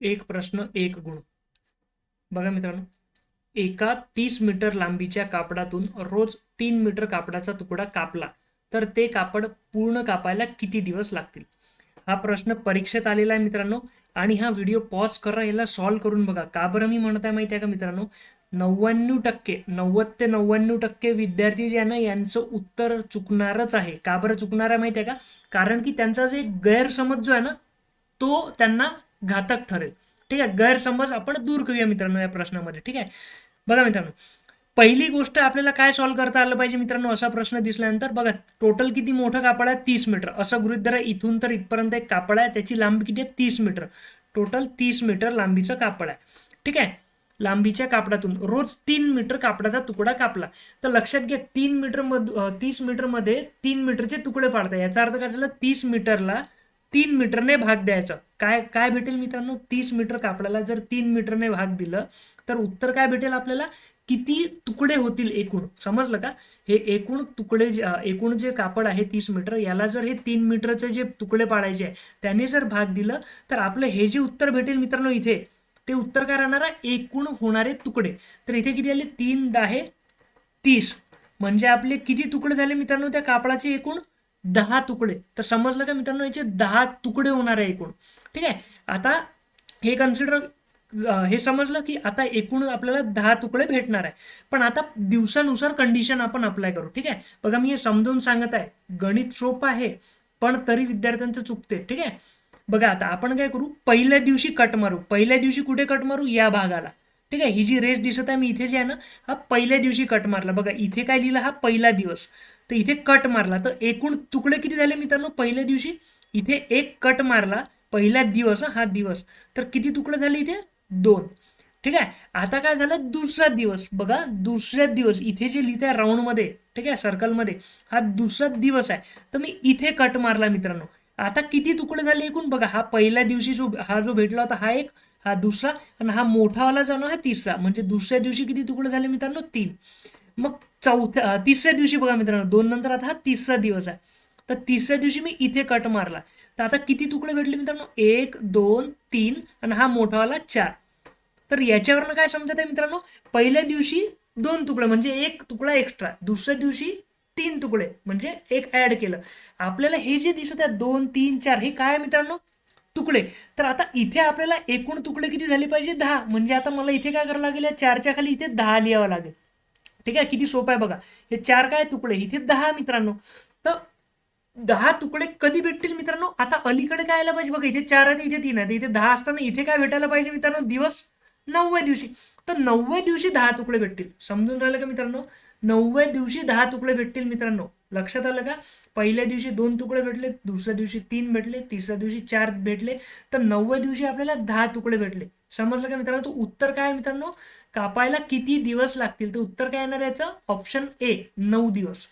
एक प्रश्न एक गुण. बघा मित्रांनो एका तीस मीटर लांबीच्या कापडातून रोज तीन मीटर कापडाचा तुकडा कापला तर ते कापड पूर्ण कापायला किती दिवस लागतील? हा प्रश्न परीक्षेत आलेला आहे मित्रांनो आणि हा व्हिडिओ पॉज करा याला सॉल्व्ह करून बघा. का बरं मी म्हणत आहे माहिती आहे का मित्रांनो? नव्याण्णव टक्के नव्वद ते नव्याण्णव टक्के विद्यार्थी जे आहे ना यांचं उत्तर चुकणारच आहे. का बरं चुकणार आहे माहिती आहे का? कारण की त्यांचा जे गैरसमज जो आहे ना तो त्यांना घातक ठरेल. ठीक आहे? गैरसमज आपण दूर करूया मित्रांनो या प्रश्नामध्ये. ठीक आहे? बघा मित्रांनो पहिली गोष्ट आपल्याला काय सॉल्व्ह करता आलं पाहिजे मित्रांनो? असा प्रश्न दिसल्यानंतर बघा टोटल किती मोठं कापड आहे? तीस मीटर असं गृहित धरा इथून तर इथपर्यंत एक कापड आहे त्याची लांबी किती आहे? तीस मीटर टोटल तीस मीटर लांबीचं कापड आहे. ठीक आहे? लांबीच्या कापडातून रोज तीन मीटर कापडाचा तुकडा कापला. तर लक्षात घ्या तीन मीटर मध तीस मीटरमध्ये तीन मीटरचे तुकडे पाडता. याचा अर्थ काय झाला? तीस मीटरला तीन मीटरने भाग द्यायचा. काय काय भेटेल मित्रांनो? तीस मीटर कापडाला जर तीन मीटरने भाग दिलं तर उत्तर काय भेटेल आपल्याला? किती तुकडे होतील एकूण? समजलं का? हे एकूण तुकडे जे एकूण जे कापड आहे तीस मीटर याला जर हे तीन मीटरचे जे तुकडे पाडायचे आहे त्याने जर भाग दिलं तर आपलं हे जे उत्तर भेटेल मित्रांनो इथे ते उत्तर काय राहणार आहे? एकूण होणारे तुकडे. तर इथे किती आले? तीन दहा तीस. म्हणजे आपले किती तुकडे झाले मित्रांनो त्या कापडाचे एकूण? दहा तुकडे. तर समजलं का मित्रांनो? याचे दहा तुकडे होणार आहे एकूण. ठीक आहे? आता हे कन्सिडर हे समजलं की आता एकूण आपल्याला दहा तुकडे भेटणार आहे. पण आता दिवसानुसार कंडिशन आपण अप्लाय करू. ठीक आहे? बघा मी हे समजावून सांगत आहे. गणित सोपं आहे पण तरी विद्यार्थ्यांचं चुकते. ठीक आहे? बघा आता आपण काय करू? पहिल्या दिवशी कट मारू. पहिल्या दिवशी कुठे कट मारू? या भागाला. ठीक आहे ही जी रेस दिसत आहे मी इथे जे आहे ना हा पहिल्या दिवशी कट मारला. बघा इथे काय लिहिलं हा पहिला दिवस. तर इथे कट मारला. तर एकूण तुकडे किती झाले मित्रांनो? पहिल्या दिवशी इथे एक कट मारला. पहिला दिवस हा, दिवस. तर किती तुकडे झाले इथे? दोन. ठीक आहे आता काय झालं? दुसरा दिवस. बघा दुसऱ्या दिवस. इथे जे लिहित आहे राऊंडमध्ये ठीक आहे सर्कलमध्ये हा दुसरा दिवस आहे. तर मी इथे कट मारला मित्रांनो. आता किती तुकडे झाले एकूण? बघा हा पहिल्या दिवशी जो हा जो भेटला होता हा एक हा दुसरा आणि हा मोठावाला जाणं हा तिसरा. म्हणजे दुसऱ्या दिवशी किती तुकडे झाले मित्रांनो? तीन. मग चौथ्या तिसऱ्या दिवशी बघा मित्रांनो दोन नंतर आता हा तिसरा दिवस आहे. तर तिसऱ्या दिवशी मी इथे कट मारला. तर आता किती तुकडे भेटले मित्रांनो? एक दोन तीन आणि हा मोठावाला चार. तर याच्यावरनं काय समजत आहे मित्रांनो? पहिल्या दिवशी दोन तुकडे म्हणजे एक तुकडा एक्स्ट्रा दुसऱ्या दिवशी तीन तुकडे म्हणजे एक ऍड केलं. आपल्याला हे जे दिसत आहे दोन तीन चार हे काय मित्रांनो? तुकडे. तर आता इथे आपल्याला एकूण तुकडे किती झाले पाहिजे? दहा. म्हणजे आता मला इथे काय करावं लागेल? या चारच्या खाली इथे दहा लिहावं लागेल. ठीक आहे? किती सोपं आहे बघा. हे चार काय तुकडे? इथे दहा मित्रांनो. तर दहा तुकडे कधी भेटतील मित्रांनो? आता अलीकडे काय आला पाहिजे? बघा इथे चार आणि इथे तीन आहे. इथे दहा असताना इथे काय भेटायला पाहिजे मित्रांनो? दिवस नवव्या दिवशी. तर नवव्या दिवशी दहा तुकडे भेटतील. समजून राहिलं का मित्रांनो? नवव्या दिवशी दहा तुकडे भेटतील मित्रांनो. लक्षात आलं का? पहिल्या दिवशी दोन तुकडे भेटले दुसऱ्या दिवशी तीन भेटले तिसऱ्या दिवशी चार भेटले. तर नवव्या दिवशी आपल्याला दहा तुकडे भेटले. समजलं का मित्रांनो? तर उत्तर काय आहे मित्रांनो? कापायला किती दिवस लागतील? तर उत्तर काय येणार याचं? ऑप्शन ए नऊ दिवस.